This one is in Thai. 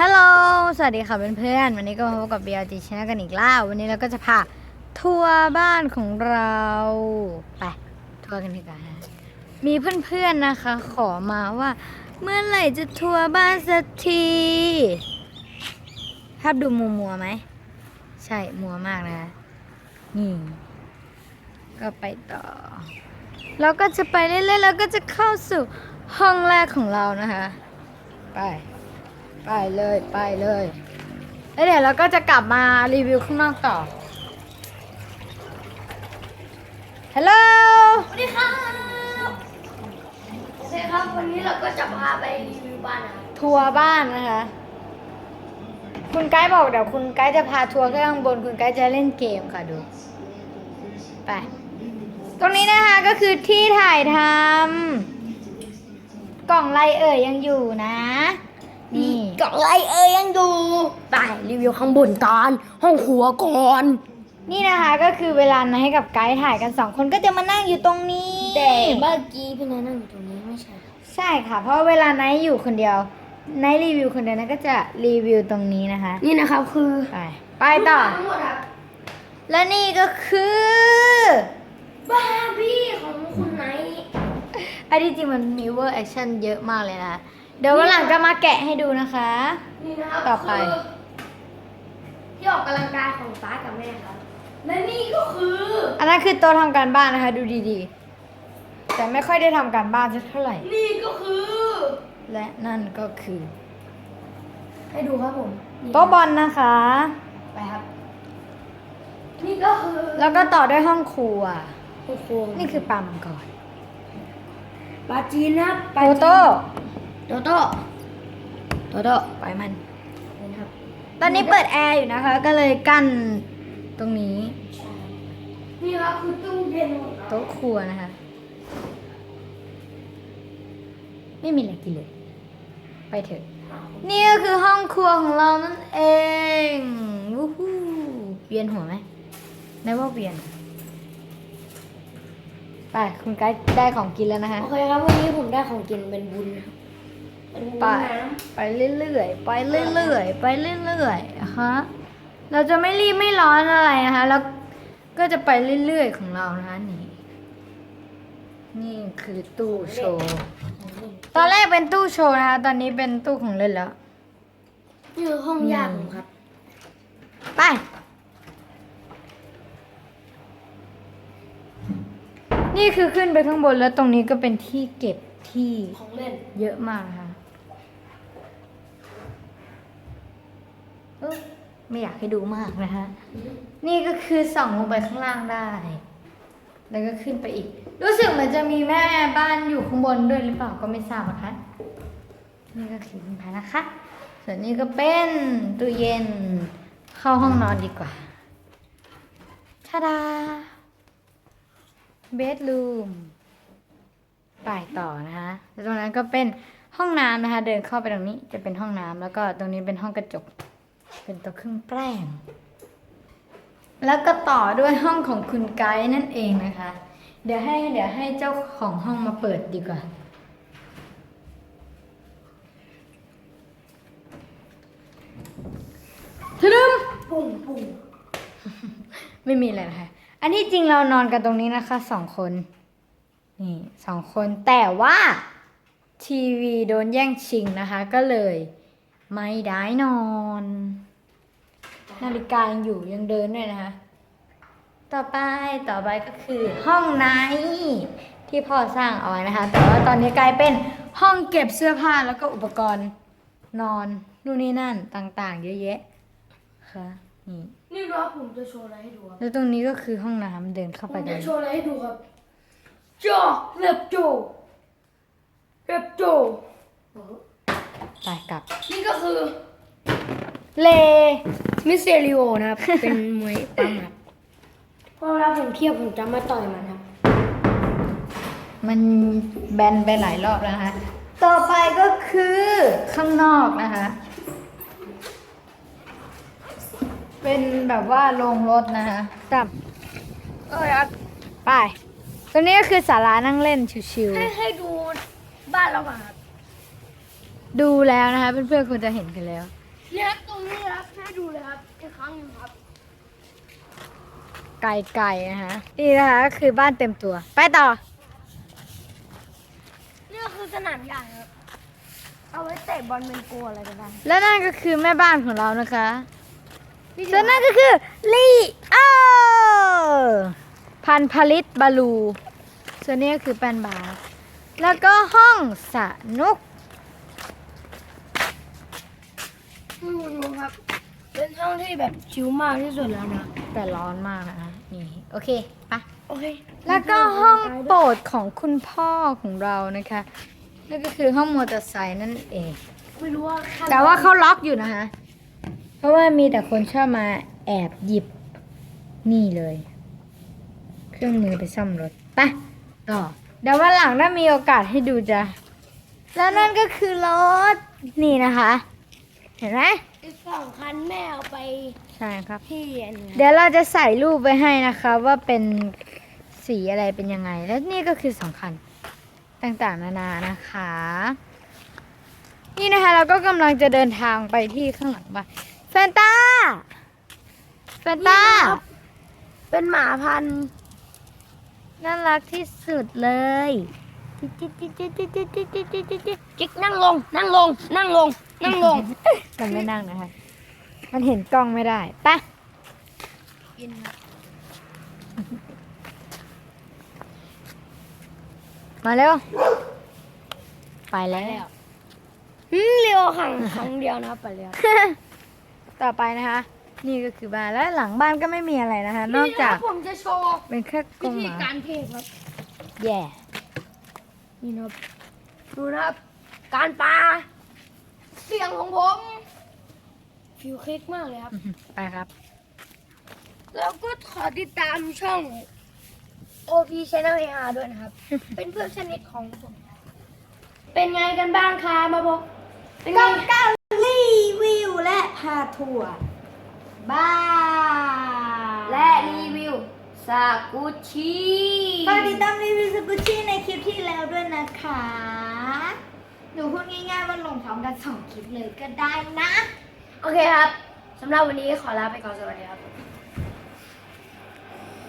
ฮัลโหล สวัสดีค่ะเพื่อนๆ วันนี้ก็มาพบกับ BLG Channel กันอีกแล้ววันนี้เราก็จะพาทัวร์บ้านของเรา ไปทัวร์กันดีกว่าฮะมีเพื่อนๆ นะคะ ขอมาว่า เมื่อไหร่จะทัวร์บ้านสักที ภาพดูมัวมัวไหม ใช่ มัวมากนะคะนี่ ก็ไปต่อ เราก็จะไปเรื่อยๆ แล้วก็จะเข้าสู่ห้องแรกของเรานะคะ ไป ไปเลยไปเลยแล้วเดี๋ยวเราก็จะกลับมารีวิวข้างนอกต่อ ฮัลโหล สวัสดีครับโอเคครับ วันนี้เราก็จะพาไปรีวิวบ้านนะครับ ทัวร์บ้านนะคะ คุณไกด์บอกเดี๋ยวคุณไกด์จะพาทัวร์ขึ้นข้างบน คุณไกด์จะเล่นเกมค่ะดู ไป ตรงนี้นะคะก็คือที่ถ่ายทำกล่องไรเอ่ยยังอยู่นะ นี่กล่องไรเอ้ยยังดูไปรีวิวข้างบนตอนห้องครัวก่อน นี่นะคะก็คือเวลานะให้กับไกด์ถ่ายกันสองคนก็จะมานั่งอยู่ตรงนี้ แต่เมื่อกี้พี่นายนั่งอยู่ตรงนี้ไม่ใช่ ใช่ค่ะ เพราะเวลาไนท์อยู่คนเดียวไนท์รีวิวคนเดียวนะก็จะรีวิวตรงนี้นะคะ นี่นะครับคือไปไปต่อทั้งหมดครับและนี่ก็คือบาร์บี้ของคุณไนท์ไอ้ที่จริงมันมีเวอร์แอคชั่นเยอะมากเลยนะ เดี๋ยววันหลังจะมาแกะให้ดูนะคะ นี่นะครับต่อไป คือที่ออกกำลังกายของป้ากับแม่ครับและนี่ก็คืออันนั้นคือโตัวทำการบ้านนะคะ ดูดีๆ แต่ไม่ค่อยได้ทำการบ้านสักเท่าไหร่ นี่ก็คือ และนั่นก็คือ ให้ดูครับผมนี่โต๊ะบอลนะคะ ไปครับ นี่ก็คือแล้วก็ต่อด้วยห้องครัว โอ้โหนี่คือปลามังกรปลาจีนนะครับปโตลาจีนโต้ โตโต้โตโต้ปล่อยมันนะครับ ตอนนี้เปิดแอร์อยู่นะคะ ก็เลยกั้นตรงนี้ นี่ครับคือตู้เย็นของเราโต๊ะครัวนะคะ ไม่มีอะไรกินเลย ไปเถอะ นี่ก็คือห้องครัวของเรานั่นเองวู้ฮู้เวียนหัวไหมได้ว่าเวียน ไป คุณไกด์ได้ของกินแล้วนะคะ โอเคครับวันนี้ผมได้ของกินเป็นบุญนะครับเป็นบุญ ไปน้ไปเรื่อยๆไปเรื่อยๆไปเรื่อยๆนะคะเราจะไม่รีบไม่ร้อนอะไรนะคะแล้วก็จะไปเรื่อยๆของเรานะคะนี่นี่คือตู้โชว์ตอนแรกเป็นตู้โชว์นะคะตอนนี้เป็นตู้ของเล่นแล้วำนี่คือห้องยากผมครับ ไปนี่คือขึ้นไปข้างบนแล้วตรงนี้ก็เป็นที่เก็บที่ของเล่นเยอะมากนะคะ ไม่อยากให้ดูมากนะคะนี่ก็คือส่องลงไปข้างล่างได้ แล้วก็ขึ้นไปอีก รู้สึกเหมือนจะมีแม่บ้านอยู่ข้างบนด้วยหรือเปล่าก็ไม่ทราบนะคะ นี่ก็คือคุณพานะคะ ส่วนนี้ก็เป็นตู้เย็น เข้าห้องนอนดีกว่าชาดา เบดรูมไปต่อนะคะแล้วตรงนั้นก็เป็นห้องน้ำนะคะ เดินเข้าไปตรงนี้จะเป็นห้องน้ำแล้วก็ตรงนี้เป็นห้องกระจก เป็นตัวเครื่องแป้ง แล้วก็ต่อด้วยห้องของคุณไกด์นั่นเองนะคะ เดี๋ยวให้เดี๋ยวให้เจ้าของห้องมาเปิดดีกว่า ทึมปุ่มปุ่มไม่มีอะไรนะคะ อันที่จริงเรานอนกันตรงนี้นะคะสองคน นี่สองคนแต่ว่าทีวีโดนแย่งชิงนะคะ ก็เลยไม่ได้นอน นาฬิกายังอยู่ยังเดินด้วยนะคะ ต่อไปต่อไปก็คือห้องไนท์ที่พ่อสร้างเอาไว้นะคะ แต่ว่าตอนนี้กลายเป็นห้องเก็บเสื้อผ้าแล้วก็อุปกรณ์นอนนู่นนี่นั่นต่างๆ เยอะแยะค่ะนี่นี่นะครับผมจะโชว์อะไรให้ดูครับแล้วตรงนี้ก็คือห้องน้ำเดินเข้าผไปมเลจะยโชว์อะไรให้ดูครับจอเล็บโจเล็บโจไปกลับ นี่ก็คือ เล มิสเซริโอนะครับ เป็นมวยปั้มครับเพราะเวลาผมเทียบผมจะมาต่อยมันครับ มันแบนไปหลายรอบแล้วนะคะ ต่อไปก็คือข้างนอกนะคะ เป็นแบบว่าโรงรถนะคะจับเออครับไปตัวนี้ก็คือศาลานั่งเล่นชิวให้ให้ดูบ้านเราก่อนครับ ๆ ดูแล้วนะคะเพื่อนๆคงจะเห็นกันแล้ว เนี่ยครับตรงนี้ครับให้ดูเลยครับอีกครั้งหนึงครับ ไก่ๆนะคะนี่นะคะก็คือบ้านเต็มตัว ไปต่อ นี่ก็คือสนามใหญ่ครับ เอาไว้เตะบอลเป็นโกลอะไรก็ได้และนั่นก็คือแม่บ้านของเรานะคะส่วนนั่นก็คือลีโอพันผลิตบาลู ส่วนนี้ก็คือแป้นบาร์แล้วก็ห้องสนุก อืมครับ เป็นช่องที่แบบชิลมากที่สุดแล้วนะ แต่ร้อนมากนะคะนี่ โอเคไปะโอเคแล้วก็ห้องโปรดของคุณพ่อของเรานะคะนั่นก็คือห้องมอเตอร์ไซค์นั่นเอง ไม่รู้ว่าแต่ว่าเขาล็อกอยู่นะคะ เพราะว่ามีแต่คนชอบมาแอบหยิบนี่เลย เครื่องมือไปซ่อมรถไปต่อเดี๋ยววันหลังถ้ามีโอกาสให้ดูจะแล้วนั่นก็คือรถนี่นะคะ เห็นไหมอีกสองคันแม่เอาไปใช่ครับ ที่อันนี้เดี๋ยวเราจะใส่รูปไว้ให้นะคะว่าเป็นสีอะไรเป็นยังไง และนี่ก็คือสำคัญต่างๆนานานะคะ นี่นะคะเราก็กำลังจะเดินทางไปที่ข้างหลังบ้านแฟนตาแฟนตาเป็นหมาพันธุ์น่ารักที่สุดเลย จิกนั่งลง นั่งลง นั่งลง นั่งลง มันไม่นั่งนะคะ มันเห็นกล้องไม่ได้ไปะมาเร็ว ไปแล้วอืมเร็วขังครั้งเดียวนะไปแล้วต่อไปนะคะ นี่ก็คือบ้านและหลังบ้านก็ไม่มีอะไรนะคะ นอกจากผมจะโชว์เป็นแค่กรวิงหธีมาการเทครับ แย่ นี่นะครับดูนะครับ การปลาเสียงของผมฟิวคลิกมากเลยครับ ไปครับ แล้วก็ขอติดตามช่อง OP Channel AR ด้วยนะครับ เป็นเพื่อนสนิทของผม เป็นไงกันบ้างคะมาบอกเป็นไง ก้ารีวิวและพาทัวร์บ้านและรีวิว ซากุชิฝากติดตามรีวิวสกุชชี่ในคลิปที่แล้วด้วยนะคะหนูพูดง่ายๆว่าลงพร้อมกันสองคลิปเลยก็ได้นะ โอเคครับสำหรับวันนี้ขอลาไปก่อนสวัสดีครับ